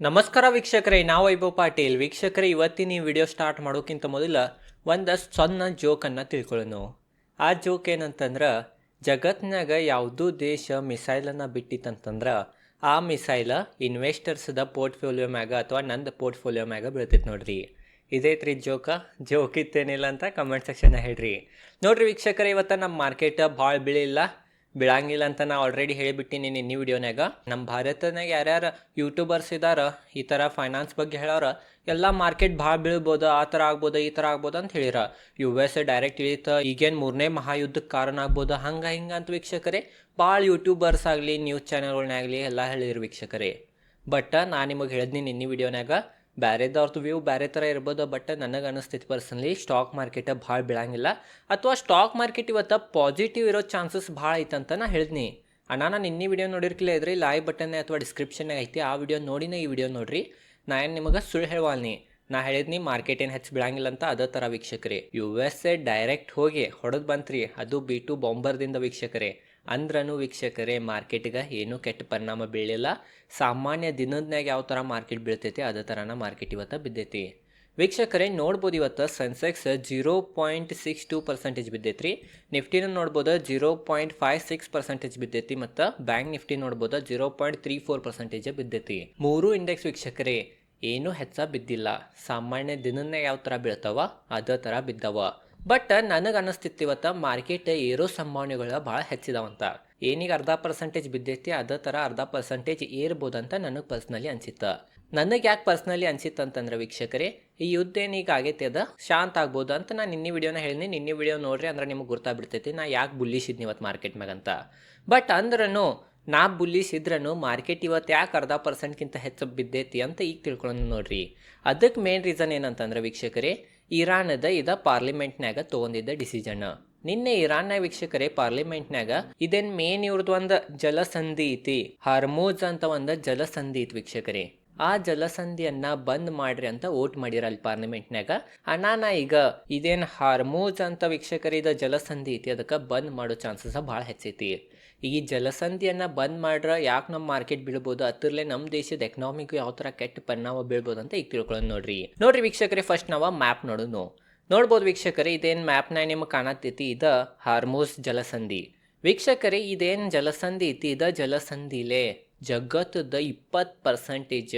ನಮಸ್ಕಾರ ವೀಕ್ಷಕರೇ, ನಾವು ವೈಭವ್ ಪಾಟೀಲ್. ವೀಕ್ಷಕರೇ, ಇವತ್ತಿನ ಈ ವಿಡಿಯೋ ಸ್ಟಾರ್ಟ್ ಮಾಡೋಕ್ಕಿಂತ ಮೊದಲ ಒಂದು ಸಣ್ಣ ಜೋಕನ್ನು ತಿಳ್ಕೊಳ್ಳೋಣ ಆ ಜೋಕ್ ಏನಂತಂದ್ರೆ ಜಗತ್ತಿನಾಗ ಯಾವುದೂ ದೇಶ ಮಿಸೈಲನ್ನು ಬಿಟ್ಟಿತ್ತಂತಂದ್ರೆ, ಆ ಮಿಸೈಲ ಇನ್ವೆಸ್ಟರ್ಸ್ದ ಪೋರ್ಟ್ಫೋಲಿಯೋ ಮ್ಯಾಗ ಅಥವಾ ನಂದು ಪೋರ್ಟ್ಫೋಲಿಯೋ ಮ್ಯಾಗ ಬೀಳ್ತೈತೆ ನೋಡ್ರಿ. ಇದೈತ್ರಿ ಜೋಕ ಜೋಕ್ ಇತ್ತೇನಿಲ್ಲ ಅಂತ ಕಮೆಂಟ್ ಸೆಕ್ಷನ್ ಹೇಳ್ರಿ. ನೋಡ್ರಿ ವೀಕ್ಷಕರೇ, ಇವತ್ತು ನಮ್ಮ ಮಾರ್ಕೆಟ್ ಭಾಳ ಬೀಳಿಲ್ಲ ಬೀಳಂಗಿಲ್ಲ ಅಂತ ನಾ ಆಲ್ರೆಡಿ ಹೇಳಿಬಿಟ್ಟಿನಿ ನಿನ್ನ ವಿಡಿಯೋನಾಗ ನಮ್ಮ ಭಾರತನಾಗ ಯಾರ್ಯಾರು ಯೂಟ್ಯೂಬರ್ಸ್ ಇದಾರ, ಈ ಥರ ಫೈನಾನ್ಸ್ ಬಗ್ಗೆ ಹೇಳೋರ, ಎಲ್ಲ ಮಾರ್ಕೆಟ್ ಭಾಳ ಬೀಳ್ಬೋದು, ಆ ಥರ ಆಗ್ಬೋದು, ಈ ಥರ ಆಗ್ಬೋದು ಅಂತ ಹೇಳಿರ. ಯು ಎಸ್ ಡೈರೆಕ್ಟ್ ಇಳಿತ, ಈಗೇನು ಮೂರನೇ ಮಹಾಯುದ್ಧಕ್ಕೆ ಕಾರಣ ಆಗ್ಬೋದು, ಹಂಗೆ ಹಿಂಗೆ ಅಂತ ವೀಕ್ಷಕರೇ, ಭಾಳ ಯೂಟ್ಯೂಬರ್ಸ್ ಆಗಲಿ ನ್ಯೂಸ್ ಚಾನಲ್ಗಳನ್ನಾಗಲಿ ಎಲ್ಲ ಹೇಳಿರು ವೀಕ್ಷಕರೇ. ಬಟ್ ನಾನು ನಿಮಗೆ ಹೇಳಿದ್ನಿ ನಿನ್ನೆ ವಿಡಿಯೋನ್ಯಾಗ ಬ್ಯಾರೆದವ್ರದ್ದು ವ್ಯೂ ಬೇರೆ ಥರ ಇರ್ಬೋದು ಬಟ್ ನನಗೆ ಅನಿಸ್ತೈತಿ ಪರ್ಸನಲಿ ಸ್ಟಾಕ್ ಮಾರ್ಕೆಟ್ ಭಾಳ ಬೀಳಂಗಿಲ್ಲ. ಅಥವಾ ಸ್ಟಾಕ್ ಮಾರ್ಕೆಟ್ ಇವತ್ತು ಪಾಸಿಟಿವ್ ಇರೋ ಚಾನ್ಸಸ್ ಭಾಳ ಐತಂತ ನಾ ಹೇಳಿದ್ನಿ. ಅಣ್ಣ, ನಾನು ನಿನ್ನೆ ವಿಡಿಯೋ ನೋಡಿರ್ಕಿಲ್ಲ, ಇದ್ರಿ ಲೈವ್ ಬಟನ್ ಅಥವಾ ಡಿಸ್ಕ್ರಿಪ್ಷನ್ನಾಗ ಐತಿ, ಆ ವಿಡಿಯೋ ನೋಡಿನೇ ಈ ವಿಡಿಯೋ ನೋಡ್ರಿ. ನಾ ಏನು ನಿಮಗೆ ಸುಳ್ಳು ಹೇಳ್ವಾಲ್ನಿ. ನಾ ಹೇಳಿದ್ನಿ ಮಾರ್ಕೆಟ್ ಏನು ಹೆಚ್ಚು ಬೀಳಂಗಿಲ್ಲ ಅಂತ ಅದೇ ಥರ ವೀಕ್ಷಕರೇ. ಯು ಎಸ್ ಎ ಡೈರೆಕ್ಟ್ ಹೋಗಿ ಹೊಡೆದು ಬಂತ್ರಿ, ಅದು ಬಿ ಟು ಬಾಂಬರ್ದಿಂದ ವೀಕ್ಷಕರೇ. ಅಂದ್ರನು ವೀಕ್ಷಕರೇ, ಮಾರ್ಕೆಟ್ಗೆ ಏನೂ ಕೆಟ್ಟ ಪರಿಣಾಮ ಬೀಳಿಲ್ಲ. ಸಾಮಾನ್ಯ ದಿನದ್ನಾಗ ಯಾವ ಥರ ಮಾರ್ಕೆಟ್ ಬೀಳ್ತೈತಿ, ಅದೇ ಥರನ ಮಾರ್ಕೆಟ್ ಇವತ್ತು ಬಿದ್ದೈತಿ. ವೀಕ್ಷಕರೇ, ನೋಡ್ಬೋದು ಇವತ್ತು Sensex zero point six two percentage ಬಿದ್ದೈತ್ರಿ. ನಿಫ್ಟಿನ ನೋಡ್ಬೋದು zero point five six percentage ಬಿದ್ದೈತಿ ಮತ್ತು ಬ್ಯಾಂಕ್ ನಿಫ್ಟಿ ನೋಡ್ಬೋದು zero point three four percentage ಬಿದ್ದೈತಿ. ಮೂರು ಇಂಡೆಕ್ಸ್ ವೀಕ್ಷಕರೇ, ಏನೂ ಹೆಚ್ಚ ಬಿದ್ದಿಲ್ಲ. ಸಾಮಾನ್ಯ ದಿನನ್ನೇ ಯಾವ ಥರ ಬೀಳ್ತಾವ, ಅದೇ ಥರ ಬಿದ್ದವ. ಬಟ್ ನನಗೆ ಅನಿಸ್ತಿತ್ತು ಇವತ್ತು ಮಾರ್ಕೆಟ್ ಏರೋ ಸಂಭಾವನೆಗಳು ಭಾಳ ಹೆಚ್ಚಿದಾವಂತ. ಏನೀಗ ಅರ್ಧ ಪರ್ಸೆಂಟೇಜ್ ಬಿದ್ದೈತಿ ಅದೇ ಥರ ಅರ್ಧ ಪರ್ಸೆಂಟೇಜ್ ಏರ್ಬೋದಂತ ನನಗೆ ಪರ್ಸ್ನಲಿ ಅನ್ಸಿತ್ತು. ನನಗೆ ಯಾಕೆ ಪರ್ಸ್ನಲಿ ಅನ್ಸಿತ್ತು ಅಂತಂದ್ರೆ ವೀಕ್ಷಕರೇ, ಈ ಯುದ್ಧ ಏನೀಗ ಆಗೈತಿ ಅದ ಶಾಂತ ಆಗ್ಬೋದು ಅಂತ ನಾನು ನಿನ್ನೆ ವಿಡಿಯೋನ ಹೇಳಿನಿ. ನಿನ್ನೆ ವಿಡಿಯೋ ನೋಡ್ರಿ ಅಂದ್ರೆ ನಿಮಗೆ ಗೊತ್ತಾಗ್ಬಿಡ್ತೈತಿ ನಾ ಯಾಕೆ ಬುಲ್ಲಿಸಿದ್ನಿ ಇವತ್ತು ಮಾರ್ಕೆಟ್ ಮ್ಯಾಗ ಅಂತ ಬಟ್ ಅಂದ್ರೂ ನಾ ಬುಲ್ಲಿಸಿದ್ರೂ ಮಾರ್ಕೆಟ್ ಇವತ್ತು ಯಾಕೆ ಅರ್ಧ ಪರ್ಸೆಂಟ್ಗಿಂತ ಹೆಚ್ಚು ಬಿದ್ದೈತಿ ಅಂತ ಈಗ ತಿಳ್ಕೊಳ್ಳೋಣ ನೋಡ್ರಿ. ಅದಕ್ಕೆ ಮೇನ್ ರೀಸನ್ ಏನಂತಂದ್ರೆ ವೀಕ್ಷಕರೇ ಇರಾನದ ಇದ ಪಾರ್ಲಿಮೆಂಟ್ನ್ಯಾಗ ತಗೊಂಡಿದ್ದ ಡಿಸಿಷನ್. ನಿನ್ನೆ ಇರಾನ್ನ ವೀಕ್ಷಕರೇ ಪಾರ್ಲಿಮೆಂಟ್ನ್ಯಾಗ ಇದೇನ್ ಮೇನ್ ಇವ್ರದ್ದು ಒಂದ ಜಲಸಂಧಿ ಐತಿ, ಹಾರ್ಮೋಜ್ ಅಂತ ಒಂದು ಜಲಸಂಧಿ ಐತಿ ವೀಕ್ಷಕರೇ. ಆ ಜಲಸಂಧಿಯನ್ನ ಬಂದ್ ಮಾಡ್ರಿ ಅಂತ ವೋಟ್ ಮಾಡಿರ ಅಲ್ಲಿ ಪಾರ್ಲಿಮೆಂಟ್ನ್ಯಾಗ. ಅಣ್ಣಾನ ಈಗ ಇದೇನ್ ಹಾರ್ಮೋಜ್ ಅಂತ ವೀಕ್ಷಕರಿದ ಜಲಸಂಧಿ ಐತಿ, ಅದಕ್ಕೆ ಬಂದ್ ಮಾಡೋ ಚಾನ್ಸಸ್ ಭಾಳ ಹೆಚ್ಚೈತಿ. ಈ ಜಲಸಂಧಿಯನ್ನು ಬಂದ್ ಮಾಡ್ರೆ ಯಾಕೆ ನಮ್ಮ ಮಾರ್ಕೆಟ್ ಬೀಳ್ಬೋದು? ಅದ್ರಲ್ಲೇ ನಮ್ಮ ದೇಶದ ಎಕನಾಮಿಕ್ ಯಾವ ಥರ ಕೆಟ್ಟ ಪರಿಣಾಮ ಬೀಳ್ಬೋದು ಅಂತ ಈಗ ತಿಳ್ಕೊಳ್ಳೋದು ನೋಡ್ರಿ. ನೋಡ್ರಿ ವೀಕ್ಷಕರೇ ಫಸ್ಟ್ ನಾವು ಮ್ಯಾಪ್ ನೋಡೋಣ ನೋಡ್ಬೋದು ವೀಕ್ಷಕರೇ, ಇದೇನು ಮ್ಯಾಪ್ನ ನಿಮಗೆ ಕಾಣತ್ತೈತಿ ಇದ ಹಾರ್ಮೋಸ್ ಜಲಸಂಧಿ. ವೀಕ್ಷಕರೇ, ಇದೇನು ಜಲಸಂಧಿ ಐತಿ? ಇದ ಜಲಸಂಧಿಲೇ ಜಗತ್ತದ ಇಪ್ಪತ್ತು ಪರ್ಸೆಂಟೇಜ್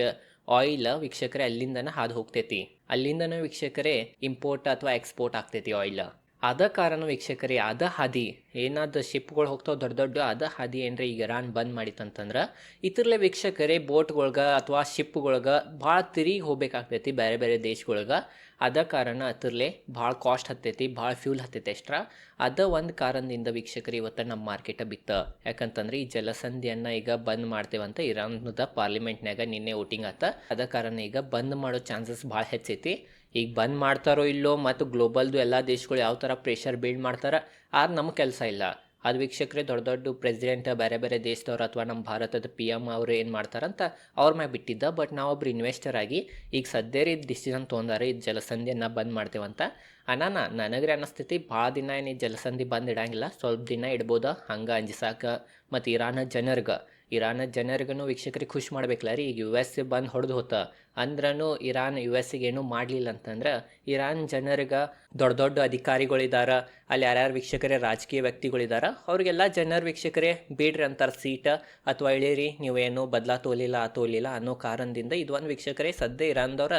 ಆಯಿಲ್ ವೀಕ್ಷಕರೇ ಅಲ್ಲಿಂದನ ಹಾದು ಹೋಗ್ತೈತಿ. ಅಲ್ಲಿಂದನೂ ವೀಕ್ಷಕರೇ ಇಂಪೋರ್ಟ್ ಅಥವಾ ಎಕ್ಸ್ಪೋರ್ಟ್ ಆಗ್ತೈತಿ ಆಯಿಲ್ ಅದ ಕಾರಣ ವೀಕ್ಷಕರಿ ಅದ ಹಾದಿ ಏನಾದ ಶಿಪ್ಗಳು ಹೋಗ್ತಾವೆ, ದೊಡ್ಡ ದೊಡ್ಡ ಅದ ಹಾದಿ ಏನ್ರಿ ಈಗ ಇರಾನ್ ಬಂದ್ ಮಾಡಿತ್ತಂತಂದ್ರೆ ಇತರಲೆ ವೀಕ್ಷಕರೇ ಬೋಟ್ಗಳ್ಗೆ ಅಥವಾ ಶಿಪ್ಗಳ್ಗೆ ಭಾಳ ತಿರುಗಿ ಹೋಗ್ಬೇಕಾಗ್ತೈತಿ ಬೇರೆ ಬೇರೆ ದೇಶಗಳ್ಗೆ. ಅದ ಕಾರಣ ಅತರ್ಲೆ ಭಾಳ ಕಾಸ್ಟ್ ಹತ್ತೈತಿ, ಭಾಳ ಫ್ಯೂಲ್ ಹತ್ತೈತಿ ಎಕ್ಸ್ಟ್ರಾ. ಅದ ಒಂದು ಕಾರಣದಿಂದ ವೀಕ್ಷಕರು ಇವತ್ತು ನಮ್ಮ ಮಾರ್ಕೆಟ ಬಿತ್ತ. ಯಾಕಂತಂದ್ರೆ ಈ ಜಲಸಂಧಿಯನ್ನ ಈಗ ಬಂದ್ ಮಾಡ್ತೇವಂತ ಇರಾನ್ದ ಪಾರ್ಲಿಮೆಂಟ್ನಾಗ ನಿನ್ನೆ ವೋಟಿಂಗ್ ಆತ. ಅದ ಕಾರಣ ಈಗ ಬಂದ್ ಮಾಡೋ ಚಾನ್ಸಸ್ ಭಾಳ ಹೆಚ್ಚೈತಿ. ಈಗ ಬಂದ್ ಮಾಡ್ತಾರೋ ಇಲ್ಲೋ ಮತ್ತು ಗ್ಲೋಬಲ್ದು ಎಲ್ಲ ದೇಶಗಳು ಯಾವ ಥರ ಪ್ರೆಷರ್ ಬಿಲ್ಡ್ ಮಾಡ್ತಾರೆ ಅದು ನಮ್ಮ ಕೆಲಸ ಇಲ್ಲ. ಅದು ವೀಕ್ಷಕರೇ ದೊಡ್ಡ ದೊಡ್ಡ ಪ್ರೆಸಿಡೆಂಟ್ ಬೇರೆ ಬೇರೆ ದೇಶದವ್ರು ಅಥವಾ ನಮ್ಮ ಭಾರತದ ಪಿ ಎಂ ಅವರು ಏನು ಮಾಡ್ತಾರಂತ ಅವ್ರ ಮ್ಯಾಗ ಬಿಟ್ಟಿದ್ದ. ಬಟ್ ನಾವೊಬ್ರು ಇನ್ವೆಸ್ಟರ್ ಆಗಿ ಈಗ ಸದ್ಯರಿ ಡಿಸಿಷನ್ ತೊಗೊಂಡಾರೆ ಇದು ಜಲಸಂಧಿಯನ್ನು ಬಂದ್ ಮಾಡ್ತೇವಂತ ಅನಾನ ನನಗ್ರೆ ಅನ್ನಿಸ್ತೈತಿ ಭಾಳ ದಿನ ಏನು ಈ ಜಲಸಂಧಿ ಬಂದ್ ಇಡಂಗಿಲ್ಲ. ಸ್ವಲ್ಪ ದಿನ ಇಡ್ಬೋದ? ಹಂಗೆ ಅಂಜಿಸಾಕ ಮತ್ತು ಇರಾನ ಜನರ್ಗೆ ಇರಾನ ಜನರಿಗೂ ವೀಕ್ಷಕರಿಗೆ ಖುಷಿ ಮಾಡ್ಬೇಕಲ್ಲ ರೀ? ಈಗ ಯು ಎಸ್ ಬಂದು ಹೊಡೆದು ಹೋತ ಅಂದ್ರೂ ಇರಾನ್ ಯು ಎಸ್ಸಿಗೆ ಏನೂ ಮಾಡಲಿಲ್ಲ ಅಂತಂದ್ರೆ ಇರಾನ್ ಜನರಿಗೆ ದೊಡ್ಡ ದೊಡ್ಡ ಅಧಿಕಾರಿಗಳಿದಾರ, ಅಲ್ಲಿ ಯಾರ್ಯಾರು ವೀಕ್ಷಕರೇ ರಾಜಕೀಯ ವ್ಯಕ್ತಿಗಳಿದಾರ, ಅವ್ರಿಗೆಲ್ಲ ಜನರ ವೀಕ್ಷಕರೇ ಬೇಡ್ರಿ ಅಂತಾರೆ ಸೀಟ, ಅಥವಾ ಇಳೀರಿ, ನೀವೇನು ಬದಲಾ ತೋಲಿಲ್ಲ, ಆ ತೋಲಿಲ್ಲ ಅನ್ನೋ ಕಾರಣದಿಂದ ಇದು ಒಂದು ವೀಕ್ಷಕರೇ ಸದ್ಯ ಇರಾನ್ದವ್ರ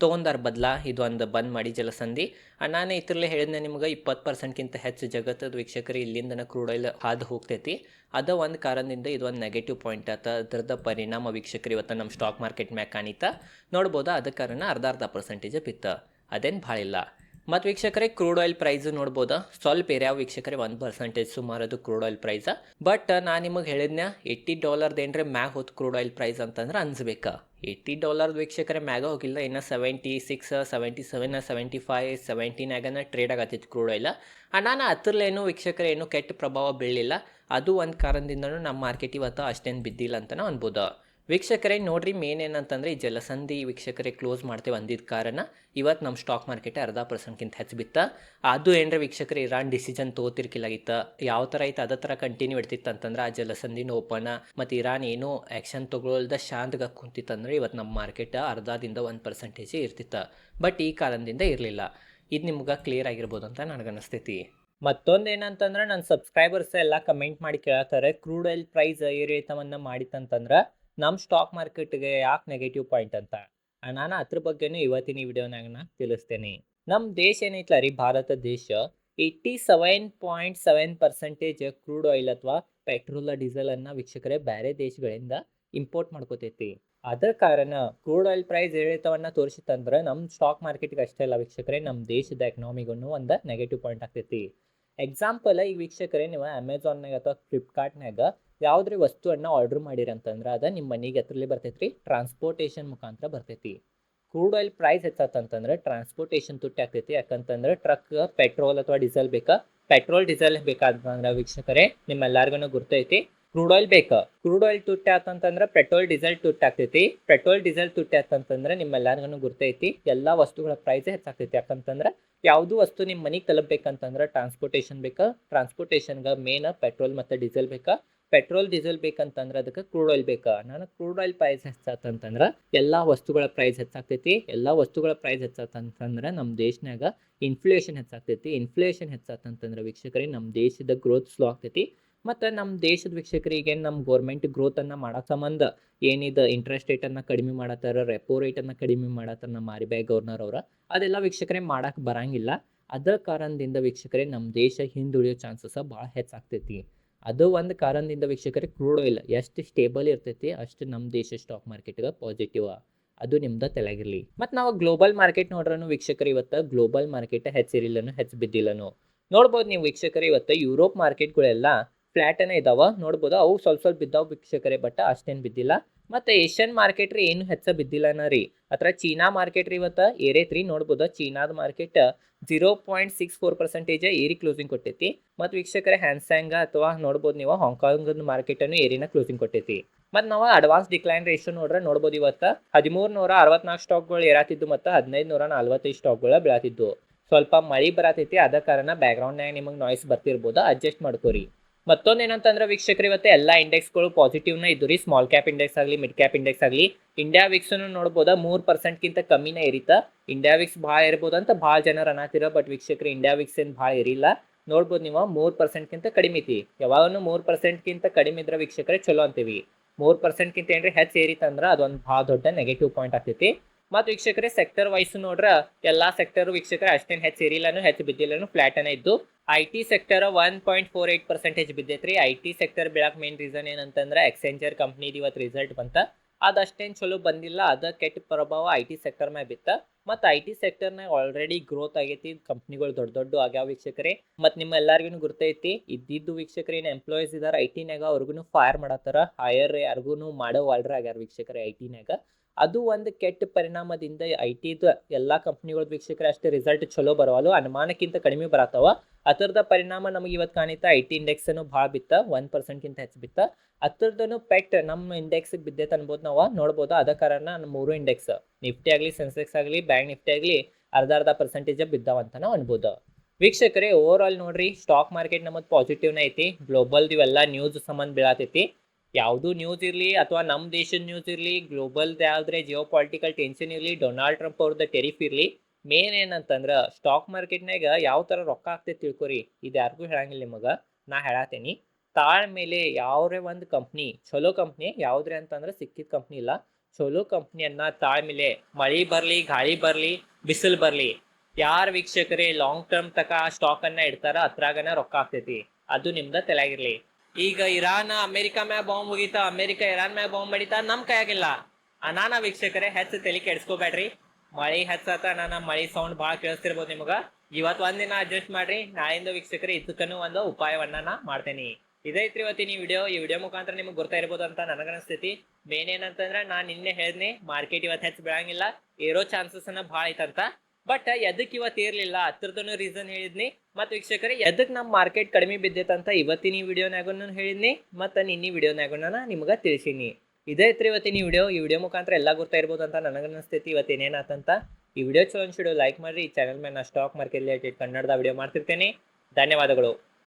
ತೊಗೊಂಡಾರ ಬದಲಾ, ಇದು ಒಂದು ಬಂದ್ ಮಾಡಿ ಜಲಸಂಧಿ. ನಾನು ಇದ್ರಲ್ಲಿ ಹೇಳಿದ್ನೆ ನಿಮ್ಗೆ ಇಪ್ಪತ್ತು ಪರ್ಸೆಂಟ್ಗಿಂತ ಹೆಚ್ಚು ಜಗತ್ತದ ವೀಕ್ಷಕರು ಇಲ್ಲಿಂದನ ಕ್ರೂಡ್ ಆಯಿಲ್ ಹಾದು ಹೋಗ್ತೈತಿ. ಅದ ಒಂದು ಕಾರಣದಿಂದ ಇದು ಒಂದು ನೆಗೆಟಿವ್ ಪಾಯಿಂಟ್ ಆತ ಅದರದ ಪರಿಣಾಮ ವೀಕ್ಷಕರು ಇವತ್ತು ನಮ್ಮ ಸ್ಟಾಕ್ ಮಾರ್ಕೆಟ್ ಮ್ಯಾಗ ಕಾಣಿತ. ನೋಡ್ಬೋದು? ಅದ ಕಾರಣ ಅರ್ಧ ಅರ್ಧ ಪರ್ಸೆಂಟೇಜ್ ಬಿತ್ತ. ಅದೇನು ಭಾಳ ಇಲ್ಲ. ಮತ್ತು ವೀಕ್ಷಕರೇ ಕ್ರೂಡ್ ಆಯಿಲ್ ಪ್ರೈಸ್ ನೋಡ್ಬೋದಾ? ಸ್ವಲ್ಪ ಏರ್ಯಾವ ವೀಕ್ಷಕರೇ, ಒಂದು ಪರ್ಸೆಂಟೇಜ್ ಸುಮಾರು ಅದು ಕ್ರೂಡ್ ಆಯಿಲ್ ಪ್ರೈಸ್ ಬಟ್ ನಾನು ನಿಮಗೆ ಹೇಳಿದ್ನ ಏಯ್ಟಿ ಡಾಲರ್ದು ಏನ್ರಿ ಮ್ಯಾಗ ಹೋದ್ ಕ್ರೂಡ್ ಆಯಿಲ್ ಪ್ರೈಸ್ ಅಂತಂದ್ರೆ ಅನ್ಸ್ಬೇಕಾ. ಏಯ್ಟಿ ಡಾಲರ್ ವೀಕ್ಷಕರೇ, ಮ್ಯಾಗ ಹೋಗಿಲ್ಲ, ಇನ್ನು seventy six seventy seven seventy five ಸೆವೆಂಟಿನಾಗನ trade ಆಗತ್ತಿತ್ತು ಕ್ರೂಡ್ ಆಯಿಲ್ ನಾನು ಹತ್ರಲ್ಲೇನು ವೀಕ್ಷಕರೇ, ಏನು ಕೆಟ್ಟ ಪ್ರಭಾವ ಬೀಳಲಿಲ್ಲ. ಅದು ಒಂದು ಕಾರಣದಿಂದನೂ ನಮ್ಮ ಮಾರ್ಕೆಟ್ ಇವತ್ತು ಅಷ್ಟೇನು ಬಿದ್ದಿಲ್ಲ ಅಂತಲೇ ಅನ್ಬೋದು. ವೀಕ್ಷಕರೇ, ನೋಡ್ರಿ ಮೇನ್ ಏನಂತಂದ್ರೆ ಈ ಜಲಸಂಧಿ ವೀಕ್ಷಕರೇ ಕ್ಲೋಸ್ ಮಾಡ್ತೇವೆ ಅಂದಿದ್ದ ಕಾರಣ ಇವತ್ತು ನಮ್ಮ ಸ್ಟಾಕ್ ಮಾರ್ಕೆಟ್ ಅರ್ಧ ಪರ್ಸೆಂಟ್ಗಿಂತ ಹೆಚ್ಚು ಬಿತ್ತ. ಅದು ಏನರ ವೀಕ್ಷಕರು, ಇರಾನ್ ಡಿಸಿಷನ್ ತೋತಿರ್ಕಿಲ್ಲಾಗಿತ್ತ ಯಾವ ಥರ ಐತೆ, ಅದೇ ಥರ ಕಂಟಿನ್ಯೂ ಇಡ್ತಿತ್ತು ಅಂತಂದ್ರೆ ಆ ಜಲಸಂಧಿನ ಓಪನ್ ಮತ್ತು ಇರಾನ್ ಏನೂ ಆ್ಯಕ್ಷನ್ ತೊಗೊಳ್ದ ಶಾಂತಗ ಕುಂತಿತ್ತಂದ್ರೆ ಇವತ್ತು ನಮ್ಮ ಮಾರ್ಕೆಟ್ ಅರ್ಧದಿಂದ ಒಂದು ಪರ್ಸೆಂಟೇಜ್ ಇರ್ತಿತ್ತು. ಬಟ್ ಈ ಕಾರಣದಿಂದ ಇರಲಿಲ್ಲ. ಇದು ನಿಮ್ಗೆ ಕ್ಲಿಯರ್ ಆಗಿರ್ಬೋದು ಅಂತ ನನಗನ್ನಿಸ್ತೈತಿ ಮತ್ತೊಂದು ಏನಂತಂದ್ರೆ ನನ್ನ ಸಬ್ಸ್ಕ್ರೈಬರ್ಸ್ ಎಲ್ಲ ಕಮೆಂಟ್ ಮಾಡಿ ಕೇಳತ್ತಾರೆ ಕ್ರೂಡ್ ಆಯಿಲ್ ಪ್ರೈಸ್ ಏರಿಳಿತವನ್ನು ಮಾಡಿತ್ತಂತಂದ್ರೆ ನಮ್ಮ ಸ್ಟಾಕ್ ಮಾರ್ಕೆಟ್ಗೆ ಯಾಕೆ ನೆಗೆಟಿವ್ ಪಾಯಿಂಟ್ ಅಂತ? ನಾನು ಅದ್ರ ಬಗ್ಗೆನೂ ಇವತ್ತಿನ ಈ ವಿಡಿಯೋನಾಗ ನಾ ತಿಳಿಸ್ತೇನೆ. ನಮ್ಮ ದೇಶ ಏನೈತಲ್ಲ ರೀ, ಭಾರತ ದೇಶ eighty seven point seven percentage crude oil ಅಥವಾ ಪೆಟ್ರೋಲ್ ಡೀಸೆಲ್ ಅನ್ನ ವೀಕ್ಷಕರೇ ಬೇರೆ ದೇಶಗಳಿಂದ ಇಂಪೋರ್ಟ್ ಮಾಡ್ಕೋತೈತಿ. ಅದರ ಕಾರಣ ಕ್ರೂಡ್ ಆಯಿಲ್ ಪ್ರೈಸ್ ಏರಿಳಿತವನ್ನು ತೋರಿಸಿತ್ತಂದ್ರೆ ನಮ್ಮ ಸ್ಟಾಕ್ ಮಾರ್ಕೆಟ್ಗೆ ಅಷ್ಟೇ ಅಲ್ಲ ವೀಕ್ಷಕರೇ ನಮ್ಮ ದೇಶದ ಎಕನಾಮಿಗೂ ಒಂದು ನೆಗೆಟಿವ್ ಪಾಯಿಂಟ್ ಆಗ್ತೈತಿ. ಎಕ್ಸಾಂಪಲ್ ಈಗ ವೀಕ್ಷಕರೇ ನೀವು ಅಮೆಝಾನ್ನಾಗ ಅಥವಾ ಫ್ಲಿಪ್ಕಾರ್ಟ್ನಾಗ ಯಾವುದ್ರಿ ವಸ್ತುವನ್ನು ಆರ್ಡರ್ ಮಾಡಿರಿ ಅಂತಂದ್ರೆ ಅದು ನಿಮ್ಮ ಮನೆಗೆ ಹತ್ರಲಿ ಬರ್ತೈತ್ರಿ ಟ್ರಾನ್ಸ್ಪೋರ್ಟೇಷನ್ ಮುಖಾಂತರ ಬರ್ತೈತಿ. ಕ್ರೂಡ್ ಆಯಿಲ್ ಪ್ರೈಸ್ ಹೆಚ್ಚಾತಂತಂದ್ರೆ ಟ್ರಾನ್ಸ್ಪೋರ್ಟೇಷನ್ ತುಟ್ಟಿ ಆಗ್ತೈತಿ. ಯಾಕಂತಂದ್ರೆ ಟ್ರಕ್ ಪೆಟ್ರೋಲ್ ಅಥವಾ ಡೀಸೆಲ್ ಬೇಕಾ? ಪೆಟ್ರೋಲ್ ಡೀಸೆಲ್ ಬೇಕಾದಂದ್ರೆ ವೀಕ್ಷಕರೇ ನಿಮ್ಮೆಲ್ಲರಿಗೂ ಗುರ್ತೈತಿ. ಕ್ರೂಡ್ ಆಯಿಲ್ ಬೇಕಾ? ಕ್ರೂಡ್ ಆಯಿಲ್ ತುಟ್ಟಿ ಆತಂತಂದ್ರೆ ಪೆಟ್ರೋಲ್, ಡೀಸೆಲ್ ತುಟ್ಟಿ ಆಗ್ತೈತಿ. ಪೆಟ್ರೋಲ್, ಡೀಸೆಲ್ ತುಟ್ಟಿ ಆತಂತಂದ್ರೆ ನಿಮ್ಮೆಲ್ಲರಿಗೂ ಗುರ್ತೈತಿ. ಎಲ್ಲಾ ವಸ್ತುಗಳ ಪ್ರೈಸ್ ಹೆಚ್ಚಾಗ್ತೈತಿ. ಯಾಕಂತಂದ್ರೆ ಯಾವುದು ವಸ್ತು ನಿಮ್ಮ ಮನೆಗೆ ತಲುಪಬೇಕಂತಂದ್ರೆ ಟ್ರಾನ್ಸ್ಪೋರ್ಟೇಷನ್ ಬೇಕಾ? ಟ್ರಾನ್ಸ್ಪೋರ್ಟೇಷನ್ಗೆ ಮೇನ್ ಪೆಟ್ರೋಲ್ ಮತ್ತು ಡೀಸೆಲ್ ಬೇಕಾ? ಪೆಟ್ರೋಲ್, ಡೀಸೆಲ್ ಬೇಕಂತಂದ್ರೆ ಅದಕ್ಕೆ ಕ್ರೂಡ್ ಆಯಿಲ್ ಬೇಕಾ? ನಾನು ಕ್ರೂಡ್ ಆಯಿಲ್ ಪ್ರೈಸ್ ಹೆಚ್ಚಾತಂತಂದ್ರೆ ಎಲ್ಲ ವಸ್ತುಗಳ ಪ್ರೈಸ್ ಹೆಚ್ಚಾಗ್ತೈತಿ. ಎಲ್ಲ ವಸ್ತುಗಳ ಪ್ರೈಸ್ ಹೆಚ್ಚಾತಂತಂದ್ರೆ ನಮ್ಮ ದೇಶನಾಗ ಇನ್ಫ್ಲೇಷನ್ ಹೆಚ್ಚಾಗ್ತೈತಿ. ಇನ್ಫ್ಲೇಷನ್ ಹೆಚ್ಚಾತಂತಂದ್ರೆ ವೀಕ್ಷಕರಿಗೆ ನಮ್ಮ ದೇಶದ ಗ್ರೋತ್ ಸ್ಲೋ ಆಗ್ತೈತಿ. ಮತ್ತು ನಮ್ಮ ದೇಶದ ವೀಕ್ಷಕರಿಗೆ ನಮ್ಮ ಗೌರ್ಮೆಂಟ್ ಗ್ರೋತನ್ನು ಮಾಡೋ ಸಂಬಂಧ ಏನಿದೆ ಇಂಟ್ರೆಸ್ಟ್ ರೇಟನ್ನು ಕಡಿಮೆ ಮಾಡತ್ತಾರ ರೆಪೋ ರೇಟನ್ನು ಕಡಿಮೆ ಮಾಡತ್ತಾರ ನಮ್ಮ ಆರ್ ಬಿ ಐ ಗವರ್ನರ್ ಅವರ, ಅದೆಲ್ಲ ವೀಕ್ಷಕರೇ ಮಾಡಕ್ಕೆ ಬರಂಗಿಲ್ಲ. ಅದರ ಕಾರಣದಿಂದ ವೀಕ್ಷಕರೇ ನಮ್ಮ ದೇಶ ಹಿಂದುಳಿಯೋ ಚಾನ್ಸಸ್ ಭಾಳ ಹೆಚ್ಚಾಗ್ತೈತಿ. ಅದು ಒಂದು ಕಾರಣದಿಂದ ವೀಕ್ಷಕರಿಗೆ ಕ್ರೂಡ್ ಆಯಿಲ್ ಎಷ್ಟು ಸ್ಟೇಬಲ್ ಇರ್ತೈತಿ, ಅಷ್ಟು ನಮ್ಮ ದೇಶ ಸ್ಟಾಕ್ ಮಾರ್ಕೆಟ್ಗೆ ಪಾಸಿಟಿವ್ ಅದು ನಿಮ್ದು ತೆಲಗಿರ್ಲಿ. ಮತ್ತು ನಾವು ಗ್ಲೋಬಲ್ ಮಾರ್ಕೆಟ್ ನೋಡ್ರೂ ವೀಕ್ಷಕರು ಇವತ್ತು ಗ್ಲೋಬಲ್ ಮಾರ್ಕೆಟ್ ಹೆಚ್ಚಿರಿಲ್ಲನು ಹೆಚ್ಚು ಬಿದ್ದಿಲ್ಲನು. ನೋಡ್ಬೋದು ನೀವು ವೀಕ್ಷಕರು ಇವತ್ತು ಯುರೋಪ್ ಮಾರ್ಕೆಟ್ಗಳೆಲ್ಲ ಫ್ಲ್ಯಾಟನೇ ಇದಾವ, ನೋಡ್ಬೋದು. ಅವು ಸ್ವಲ್ಪ ಸ್ವಲ್ಪ ಬಿದ್ದಾವ ವೀಕ್ಷಕರೇ, ಬಟ್ ಅಷ್ಟೇನು ಬಿದ್ದಿಲ್ಲ. ಮತ್ತು ಏಷ್ಯನ್ ಮಾರ್ಕೆಟ್ ರೀ, ಏನು ಹೆಚ್ಚ ಬಿದ್ದಿಲ್ಲನ ರೀ. ಅತ್ರ ಚೀನಾ ಮಾರ್ಕೆಟ್ ರೀ ಇವತ್ತು ಏರೈತ್ರಿ ನೋಡ್ಬೋದು. ಚೀನಾದ market zero point six four percentage ಏರಿ ಕ್ಲೋಸಿಂಗ್ ಕೊಟ್ಟೈತಿ. ಮತ್ತು ವೀಕ್ಷಕರೇ ಹ್ಯಾನ್ಸ್ಯಾಂಗ ಅಥವಾ ನೋಡ್ಬೋದು ನೀವು ಹಾಂಗ್ಕಾಂಗ್ ಮಾರ್ಕೆಟನ್ನು ಏರಿನ ಕ್ಲೋಸಿಂಗ್ ಕೊಟ್ಟೈತಿ. ಮತ್ತು ನಾವು ಅಡ್ವಾನ್ಸ್ ಡಿಕ್ಲೈನ್ ರೇಷನ್ ನೋಡ್ರೆ, ನೋಡ್ಬೋದು ಇವತ್ತು ಹದಿಮೂರು ನೂರ ಅರವತ್ನಾಲ್ಕು ಸ್ಟಾಕ್ಗಳು ಏರಾತಿದ್ದು ಮತ್ತು ಹದಿನೈದು ನೂರ ನಲ್ವತ್ತೈದು ಸ್ಟಾಕ್ಗಳು ಬೀಳತ್ತಿದ್ದು ಸ್ವಲ್ಪ ಮಳಿ ಬರತೈತಿ, ಅದ ಕಾರಣ ಬ್ಯಾಕ್ಗ್ರೌಂಡ್ನಾಗ ನಿಮಗೆ ನಾಯ್ಸ್ ಬರ್ತಿರ್ಬೋದು ಅಡ್ಜಸ್ಟ್ ಮಾಡ್ಕೋರಿ. ಮತ್ತೊಂದು ಏನಂತಂದ್ರೆ ವೀಕ್ಷಕರು, ಇವತ್ತು ಎಲ್ಲ ಇಂಡೆಕ್ಸ್ಗಳು ಪಾಸಿಟಿವ್ನ ಇದ್ದು ರೀ. ಸ್ಮಾಲ್ ಕ್ಯಾಪ್ ಇಂಡೆಕ್ಸ್ ಆಗಲಿ ಮಿಡ್ ಕ್ಯಾಪ್ ಇಂಡೆಕ್ಸ್ ಆಗಲಿ ಇಂಡಿಯಾ ವಿಕ್ಸನ್ನು ನೋಡ್ಬೋದ? ಮೂರು ಪರ್ಸೆಂಟ್ಗಿಂತ ಕಮ್ಮಿನೇ ಇರಿತ. ಇಂಡಿಯಾ ವಿಕ್ಸ್ ಭಾಳ ಇರ್ಬೋದು ಅಂತ ಭಾಳ ಜನ ಅನ್ನತ್ತಿರ ಬಟ್ ವೀಕ್ಷಕರು ಇಂಡಿಯಾ ವಿಕ್ಸ್ ಏನು ಭಾಳ ಇರಿಲ್ಲ. ನೋಡ್ಬೋದು ನೀವು, ಮೂರು ಪರ್ಸೆಂಟ್ಗಿಂತ ಕಡಿಮೆ ಐತಿ ಯಾವಾಗೂ ಮೂರು ಪರ್ಸೆಂಟ್ಗಿಂತ ಕಡಿಮೆ ಇದ್ರೆ ವೀಕ್ಷಕರೇ, ಚಲೋ ಅಂತೀವಿ. ಮೂರು ಪರ್ಸೆಂಟ್ಗಿಂತ ಏನ್ರಿ, ಹೆಚ್ಚು ಏರಿತಂದ್ರೆ ಅದೊಂದು ಭಾಳ ದೊಡ್ಡ ನೆಗೆಟಿವ್ ಪಾಯಿಂಟ್ ಆಗ್ತೈತಿ. ಮತ್ತು ವೀಕ್ಷಕರೇ ಸೆಕ್ಟರ್ ವೈಸ್ ನೋಡ್ರ, ಎಲ್ಲಾ ಸೆಕ್ಟರ್ ವೀಕ್ಷಕರ ಅಷ್ಟೇನು ಹೆಚ್ಚು ಏರಿಲ್ಲನು ಹೆಚ್ಚು ಬಿದ್ದಿಲ್ಲನು ಫ್ಲಾಟನೇ ಇದ್ದು I T sector one point four eight percentage ಬಿದ್ದೈತ್ರಿ. I T sector ಬೀಳಕ್ ಮೇನ್ ರೀಸನ್ ಏನಂತಂದ್ರೆ ಎಕ್ಸೆಂಜರ್ ಕಂಪ್ನಿದು ಇವತ್ತು ರಿಸಲ್ಟ್ ಬಂತ. ಅದಷ್ಟೇನು ಚಲೋ ಬಂದಿಲ್ಲ, ಅದ ಕೆಟ್ಟ ಪ್ರಭಾವ ಐ ಟಿ ಸೆಕ್ಟರ್ ಮ್ಯಾಗ ಬಿತ್ತ. ಮತ್ತು ಐ ಟಿ ಸೆಕ್ಟರ್ನಾಗ ಆಲ್ರೆಡಿ ಗ್ರೋತ್ ಆಗೈತಿ ಕಂಪ್ನಿಗಳು ದೊಡ್ಡ ದೊಡ್ಡ ಆಗ್ಯಾವ ವೀಕ್ಷಕರೇ. ಮತ್ತು ನಿಮ್ಮ ಎಲ್ಲರಿಗೂ ಗುರ್ತೈತಿ, ಇದ್ದಿದ್ದು ವೀಕ್ಷಕರು ಏನು ಎಂಪ್ಲಾಯೀಸ್ ಇದಾರೆ ಐ ಟಿನಾಗ ಅವ್ರಿಗೂ ಫೈರ್ ಮಾಡತ್ತಾರ ಹೈಯರ್ ಯಾರಿಗೂ ಮಾಡೋ ಆಲ್ಡ್ರ್ ಆಗ್ಯಾರ ವೀಕ್ಷಕರೇ ಐ ಟಿನಾಗ ಅದು ಒಂದು ಕೆಟ್ಟ ಪರಿಣಾಮದಿಂದ ಐ ಟಿದು ಎಲ್ಲ ಕಂಪ್ನಿಗಳು ವೀಕ್ಷಕರ ಅಷ್ಟೇ ರಿಸಲ್ಟ್ ಚಲೋ ಬರವಲ್ಲ, ಅನುಮಾನಕ್ಕಿಂತ ಕಡಿಮೆ ಬರತ್ತವ ಅದರದ ಪರಿಣಾಮ ನಮಗೆ ಇವತ್ತು ಕಾಣಿತಾ ಐ ಟಿ ಇಂಡೆಕ್ಸನು ಭಾಳ ಬಿತ್ತ ಒನ್ ಪರ್ಸೆಂಟ್ಗಿಂತ ಹೆಚ್ಚು ಬಿತ್ತ. ಅದರದನು ಪೆಟ್ ನಮ್ಮ ಇಂಡೆಕ್ಸ್ಗೆ ಬಿದ್ದೈತೆ ಅನ್ಬೋದು ನಾವು, ನೋಡ್ಬೋದು ಅದ ಕಾರಣ ನಮ್ಮ ಮೂರು ಇಂಡೆಕ್ಸ್ ನಿಫ್ಟಿ ಆಗಲಿ ಸೆನ್ಸೆಕ್ಸ್ ಆಗಲಿ, ಬ್ಯಾಂಕ್ ನಿಫ್ಟಿ ಆಗಲಿ ಅರ್ಧ ಅರ್ಧ ಪರ್ಸೆಂಟೇಜ್ ಬಿದ್ದಾವಂತ ನಾವು ಅನ್ಬೋದು. ವೀಕ್ಷಕರೇ ಓವರ್ ಆಲ್ ನೋಡ್ರಿ ಸ್ಟಾಕ್ ಮಾರ್ಕೆಟ್ ನಮ್ಮದು ಪಾಸಿಟಿವ್ನ ಐತಿ ಗ್ಲೋಬಲ್ದು ಇವೆಲ್ಲ ನ್ಯೂಸ್ ಸಂಬಂಧ ಬೀಳತೈತಿ. ಯಾವುದು ನ್ಯೂಸ್ ಇರಲಿ ಅಥವಾ ನಮ್ಮ ದೇಶದ ನ್ಯೂಸ್ ಇರಲಿ ಗ್ಲೋಬಲ್ದು ಯಾವ್ದ್ರೆ ಜಿಯೋ ಪಾಲಿಟಿಕಲ್ ಟೆನ್ಷನ್ ಇರಲಿ ಡೊನಾಲ್ಡ್ ಟ್ರಂಪ್ ಅವ್ರದ್ದು ಟೆರಿಫ್ ಇರಲಿ ಮೇನ್ ಏನಂತಂದ್ರೆ ಸ್ಟಾಕ್ ಮಾರ್ಕೆಟ್ನಾಗ ಯಾವ ಥರ ರೊಕ್ಕ ಆಗ್ತೈತೆ ತಿಳ್ಕೊರಿ, ಇದು ಯಾರಿಗೂ ಹೇಳಂಗಿಲ್ಲ ನಿಮಗೆ, ನಾ ಹೇಳತ್ತೀನಿ ತಾಳ್ಮೇಲೆ ಯಾವ್ರೇ ಒಂದು ಕಂಪ್ನಿ ಚಲೋ ಕಂಪ್ನಿ ಯಾವ್ದ್ರೆ ಅಂತಂದ್ರೆ ಸಿಕ್ಕಿದ ಕಂಪ್ನಿ ಇಲ್ಲ, ಚಲೋ ಕಂಪ್ನಿಯನ್ನ ತಾಳ್ಮೇಲೆ ಮಳಿ ಬರಲಿ, ಗಾಳಿ ಬರಲಿ, ಬಿಸಿಲು ಬರಲಿ, ಯಾರ ವೀಕ್ಷಕರೇ ಲಾಂಗ್ ಟರ್ಮ್ ತಕ ಆ ಅನ್ನ ಇಡ್ತಾರ ಅದ್ರಾಗನ ರೊಕ್ಕ ಆಗ್ತೈತಿ, ಅದು ನಿಮ್ದ ತಲೆಯಾಗಿರ್ಲಿ ಈಗ ಇರಾನ್, ಅಮೆರಿಕ ಮ್ಯಾಗ ಬಾಂಬ್ ಹೋಗಿತ್ತ ಅಮೆರಿಕ, ಇರಾನ್ ಮ್ಯಾಗ ಬಾಂಬ್ ಮಾಡಿತ ನಮ್ ಕೈಯಾಗಿಲ್ಲ. ಅನಾನ ವೀಕ್ಷಕರೇ ಹೆಚ್ಚು ತಲೆ ಕೆಡಿಸ್ಕೋಬೇಡ್ರಿ. ಮಳಿ ಹೆಚ್ಚಾತ ನಾನ ಮಳಿ ಸೌಂಡ್ ಭಾಳ ಕೇಳಿಸ್ತಿರ್ಬೋದು ನಿಮಗ. ಇವತ್ತು ಒಂದಿನ ಅಡ್ಜಸ್ಟ್ ಮಾಡ್ರಿ. ನಾಳಿಂದ ವೀಕ್ಷಕರೇ ಇದಕ್ಕೂ ಒಂದು ಉಪಾಯವನ್ನ ನಾ ಮಾಡ್ತೇನೆ ಇದೈತ್ರಿ ಇವತ್ತಿನ ಈ ವಿಡಿಯೋ ಈ ವಿಡಿಯೋ ಮುಖಾಂತರ ನಿಮ್ಗೆ ಗೊತ್ತಾ ಇರ್ಬೋದು ಅಂತ ನನಗನಿಸ್ತೈತಿ ಮೇನ್ ಏನಂತಂದ್ರೆ ನಾನು ನಿನ್ನೆ ಹೇಳಿದ್ನಿ ಮಾರ್ಕೆಟ್ ಇವತ್ತು ಹೆಚ್ಚು ಬೆಳಂಗಿಲ್ಲ. ಏರೋ ಚಾನ್ಸಸ್ ಅನ್ನ ಭಾಳ ಐತಂತ. ಬಟ್ ಎದಕ್ ಇವತ್ತು ಇರಲಿಲ್ಲ? ಹತ್ರದನು ರೀಸನ್ ಹೇಳಿದ್ನಿ. ಮತ್ತು ವೀಕ್ಷಕರೇ, ಎದಕ್ ನಮ್ಮ ಮಾರ್ಕೆಟ್ ಕಡಿಮೆ ಬಿದ್ದೈತಂತ ಇವತ್ತಿನ ಈ ವಿಡಿಯೋನಾಗೂ ಹೇಳಿದ್ನಿ. ಮತ್ತು ನಿನ್ನೆ ವಿಡಿಯೋನಾಗೂ ನಾನು ನಿಮ್ಗೆ ತಿಳಿಸೀನಿ. ಇದೇ ಇತ್ತು ಇವತ್ತಿನ ಈ ವಿಡಿಯೋ. ಈ ವಿಡಿಯೋ ಮುಖಾಂತರ ಎಲ್ಲ ಗೊತ್ತಾ ಇರ್ಬೋದು ಅಂತ ನನಗೆ ಅನಿಸ್ತೈತಿ ಇವತ್ತು ಏನೇನಾತಂತ ಈ ವಿಡಿಯೋ ಚಲೋ ಅನ್ಸಿಡೋ. ಲೈಕ್ ಮಾಡಿರಿ. ಈ ಚಾನಲ್ ಮೇಲೆ ನಾ ಸ್ಟಾಕ್ ಮಾರ್ಕೆಟ್ ರಿಲೇಟೆಡ್ ಕನ್ನಡದ ವಿಡಿಯೋ ಮಾಡ್ತಿರ್ತೇನೆ. ಧನ್ಯವಾದಗಳು.